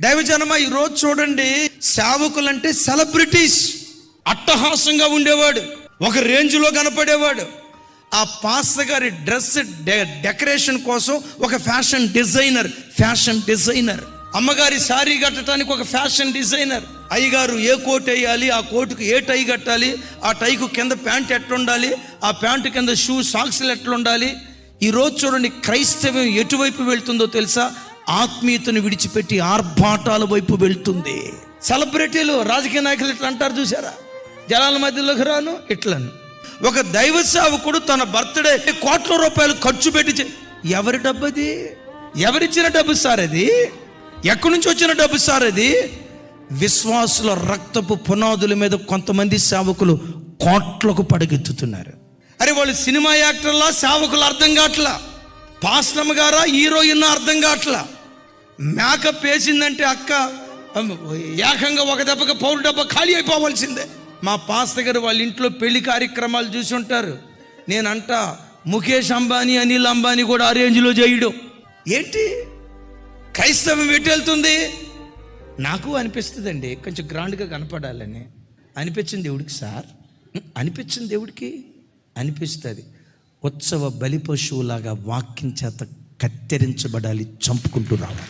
దైవజనమ ఈరోజు చూడండి సేవకులంటే సెలబ్రిటీస్. అట్టహాసంగా ఉండేవాడు ఒక రేంజ్లో కనపడేవాడు. ఆ పాస్టర్ గారి డ్రెస్ డె- డెకరేషన్ కోసం ఒక ఫ్యాషన్ డిజైనర్ ఫ్యాషన్ డిజైనర్. అమ్మగారి శారీ కట్టడానికి ఒక ఫ్యాషన్ డిజైనర్. అయ్యగారు ఏ కోట్ వేయాలి ఆ కోటుకు ఏ టై కట్టాలి ఆ టైకు కింద ప్యాంట్ ఎట్లుండాలి ఆ ప్యాంటు కింద షూ సాక్స్లు ఎట్లుండాలి. ఈరోజు చూడండి క్రైస్తవం ఎటువైపు వెళ్తుందో తెలుసా? ఆత్మీయతను విడిచిపెట్టి ఆర్భాటాల వైపు వెళ్తుంది. సెలబ్రిటీలు రాజకీయ నాయకులు ఇట్లా అంటారు చూసారా జనాల మధ్యలోకి రాను ఇట్లను. ఒక దైవ సేవకుడు తన బర్త్డే కోట్ల రూపాయలు ఖర్చు పెట్టి ఎవరి డబ్బు అది ఎవరిచ్చిన డబ్బు సార్ అది? ఎక్కడి నుంచి వచ్చిన డబ్బు సార్ అది? విశ్వాసుల రక్తపు పునాదుల మీద కొంతమంది సేవకులు కోట్లకు పడగెత్తుతున్నారు. అరే వాళ్ళు సినిమా యాక్టర్లా సేవకులు అర్థం కావట్లా? పాశ్రమ గారా హీరోయిన్ అర్థం కావట్లా? మేకప్ వేసిందంటే అక్క ఏకంగా ఒక దెబ్బకి పౌరు డబ్బా ఖాళీ అయిపోవాల్సిందే. మా పాస్త గారు వాళ్ళ ఇంట్లో పెళ్ళి కార్యక్రమాలు చూసి ఉంటారు. నేనంట ముఖేష్ అంబానీ అనిల్ అంబానీ కూడా ఆ రేంజ్లో చేయడం ఏంటి? క్రైస్తవం వెళ్తుంది నాకు అనిపిస్తుందండి కొంచెం గ్రాండ్గా కనపడాలని. అనిపించింది దేవుడికి సార్? అనిపించింది దేవుడికి? అనిపిస్తుంది. ఉత్సవ బలి పశువులాగా వాక్యం చేత కత్తిరించబడాలి చంపుకుంటూ రావాలి.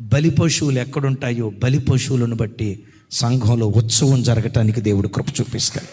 బలి పశువులు ఎక్కడుంటాయో బలి పశువులను బట్టి సంఘంలో ఉత్సవం జరగటానికి దేవుడు కృప చూపిస్తాడు.